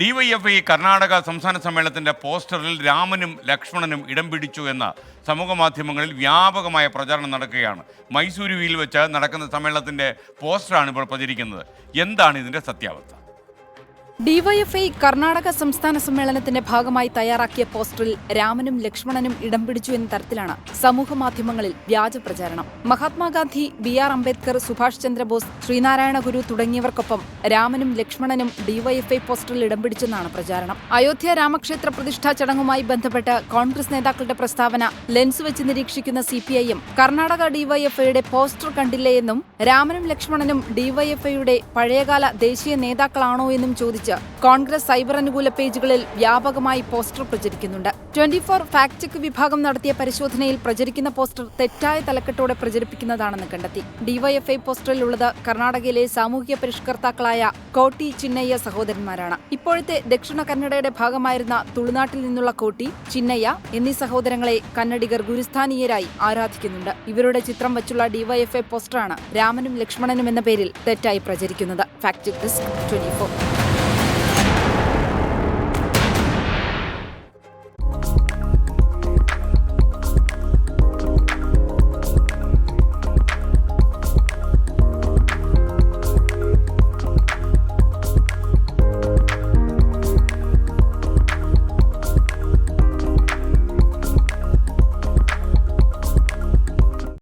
DYFI Karnataka സംസ്ഥാന സമ്മേളനത്തിന്റെ പോസ്റ്ററിൽ രാമനും ലക്ഷ്മണനും ഇടം പിടിച്ചു എന്ന സമൂഹ മാധ്യമങ്ങളിൽ വ്യാപകമായ പ്രചാരണം നടക്കുകയാണ്. മൈസൂരുവിൽ വെച്ച് നടക്കുന്ന സമ്മേളനത്തിന്റെ പോസ്റ്ററാണ് ഇപ്പോൾ പ്രചരിക്കുന്നത്. എന്താണ് ഇതിന്റെ സത്യാവസ്ഥ? ഡിവൈഎഫ്ഐ കർണാടക സംസ്ഥാന സമ്മേളനത്തിന്റെ ഭാഗമായി തയ്യാറാക്കിയ പോസ്റ്ററിൽ രാമനും ലക്ഷ്മണനും ഇടം പിടിച്ചു എന്ന തരത്തിലാണ് സമൂഹ മാധ്യമങ്ങളിൽ വ്യാജ പ്രചാരണം. മഹാത്മാഗാന്ധി ബി ആർ അംബേദ്കർ സുഭാഷ് ചന്ദ്രബോസ് ശ്രീനാരായണ ഗുരു തുടങ്ങിയവർക്കൊപ്പം രാമനും ലക്ഷ്മണനും ഡിവൈഎഫ്ഐ പോസ്റ്ററിൽ ഇടം പിടിച്ചെന്നാണ് പ്രചാരണം. അയോധ്യ രാമക്ഷേത്ര പ്രതിഷ്ഠാ ചടങ്ങുമായി ബന്ധപ്പെട്ട് കോൺഗ്രസ് നേതാക്കളുടെ പ്രസ്താവന ലെൻസ് വെച്ച് നിരീക്ഷിക്കുന്ന സിപിഐഎം കർണാടക ഡിവൈഎഫ്ഐയുടെ പോസ്റ്റർ കണ്ടില്ലേ എന്നും രാമനും ലക്ഷ്മണനും ഡിവൈഎഫ്ഐയുടെ പഴയകാല ദേശീയ നേതാക്കളാണോ എന്നും ചോദിച്ച് കോൺഗ്രസ് സൈബർ അനുകൂല പേജുകളിൽ വ്യാപകമായി പോസ്റ്റർ പ്രചരിക്കുന്നുണ്ട്. ട്വന്റി ഫോർ ഫാക്ട് ചെക്ക് വിഭാഗം നടത്തിയ പരിശോധനയിൽ പ്രചരിക്കുന്ന പോസ്റ്റർ തെറ്റായ തലക്കെട്ടോടെ പ്രചരിപ്പിക്കുന്നതാണെന്ന് കണ്ടെത്തി. ഡിവൈഎഫ്ഐ പോസ്റ്ററിലുള്ളത് കർണാടകയിലെ സാമൂഹിക പരിഷ്കർത്താക്കളായ കോട്ടി ചിന്നയ്യ സഹോദരന്മാരാണ്. ഇപ്പോഴത്തെ ദക്ഷിണ കന്നഡയുടെ ഭാഗമായിരുന്ന തുളുനാട്ടിൽ നിന്നുള്ള കോട്ടി ചിന്നയ്യ എന്നീ സഹോദരങ്ങളെ കന്നഡിഗർ ഗുരുസ്ഥാനീയരായി ആരാധിക്കുന്നുണ്ട്. ഇവരുടെ ചിത്രം വച്ചുള്ള ഡിവൈഎഫ്ഐ പോസ്റ്ററാണ് രാമനും ലക്ഷ്മണനും എന്ന പേരിൽ തെറ്റായി പ്രചരിക്കുന്നത്. Fact check desk twenty